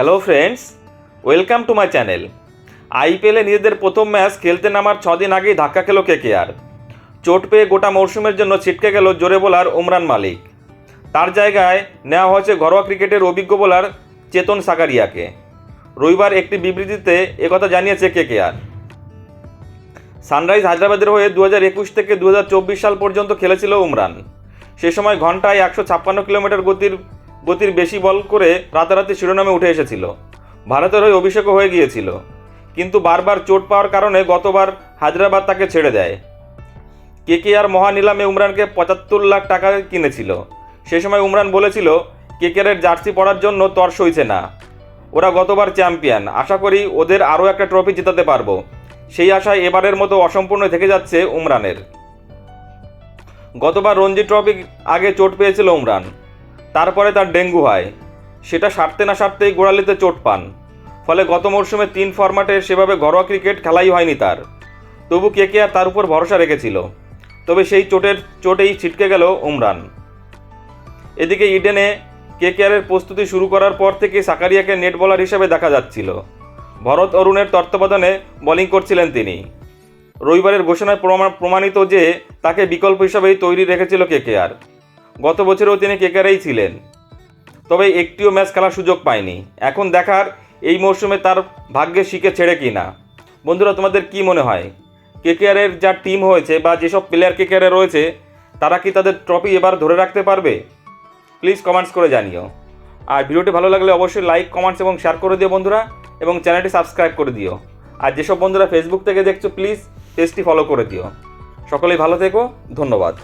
Hello friends welcome to my channel আইপিএলে নিজেদের প্রথম ম্যাচ খেলতে নামার ছদিন আগেই ধাক্কা খেলো কেকেআর চোট পেয়ে গোটা মরশুমের জন্য ছিটকে গেল জোরে বোলার ওমরান মালিক। তার জায়গায় নেওয়া হয়েছে ঘরোয়া ক্রিকেটের অভিজ্ঞ বোলার চেতন সাকারিয়াকে। রবিবার একটি বিবৃতিতে একথা জানিয়েছে কেকেআর সানরাইজ হায়দ্রাবাদের হয়ে দু হাজার একুশ থেকে দু হাজার চব্বিশ সাল পর্যন্ত খেলেছিল উমরান। সে সময় ঘন্টায় একশো ছাপ্পান্ন কিলোমিটার গতির গতির বেশি বল করে রাতারাতি শিরোনামে উঠে এসেছিল। ভারতের হয়ে অভিষেকও হয়ে গিয়েছিল। কিন্তু বারবার চোট পাওয়ার কারণে গতবার হায়দ্রাবাদ তাকে ছেড়ে দেয়। কেকেআর মহানিলামে উমরানকে পঁচাত্তর লাখ টাকা কিনেছিল। সে সময় উমরান বলেছিল কে কেকেআরের জার্সি পরার জন্য তর সইছে না। ওরা গতবার চ্যাম্পিয়ন। আশা করি ওদের আরও একটা ট্রফি জেতাতে পারব। সেই আশায় এবারের মতো অসম্পূর্ণ থেকে যাচ্ছে উমরানের। গতবার রঞ্জি ট্রফি আগে চোট পেয়েছিল উমরান। তারপরে তার ডেঙ্গু হয়। সেটা সারতে না সারতেই গোড়ালিতে চোট পান। ফলে গত মরশুমে তিন ফরম্যাটে সেভাবে ঘরোয়া ক্রিকেট খেলাই হয়নি তার। তবু কে কে আর তার উপর ভরসা রেখেছিল। তবে সেই চোটের, চোটেই ছিটকে গেল উমরান। এদিকে ইডেনে কে কেকেআরের প্রস্তুতি শুরু করার পর থেকে সাকারিয়াকে নেট বোলার হিসেবে দেখা যাচ্ছিল। ভরত অরুণের তত্ত্বাবধানে বোলিং করছিলেন তিনি। রবিবারের ঘোষণায় প্রমা- প্রমাণিত যে তাকে বিকল্প হিসাবেই তৈরি রেখেছিল কে কেকেআর গত বছরেও তিনি কেকেআরেই ছিলেন। তবে একটিও ম্যাচ খেলার সুযোগ পায়নি। এখন দেখার এই মরশুমে তার ভাগ্যে শিখে ছেড়ে কি না? বন্ধুরা, তোমাদের কি মনে হয়? কেকেআরের যা টিম হয়েছে বা যেসব প্লেয়ার কেকেআরে রয়েছে, তারা কি তাদের ট্রফি এবার ধরে রাখতে পারবে? প্লিজ কমেন্টস করে জানিও। আর ভিডিওটি ভালো লাগলে অবশ্যই লাইক, কমেন্টস এবং শেয়ার করে দিও বন্ধুরা, এবং চ্যানেলটি সাবস্ক্রাইব করে দিও। আর যেসব বন্ধুরা ফেসবুক থেকে দেখছ, প্লিজ পেজটি ফলো করে দিও। সকলেই ভালো থেকো, ধন্যবাদ।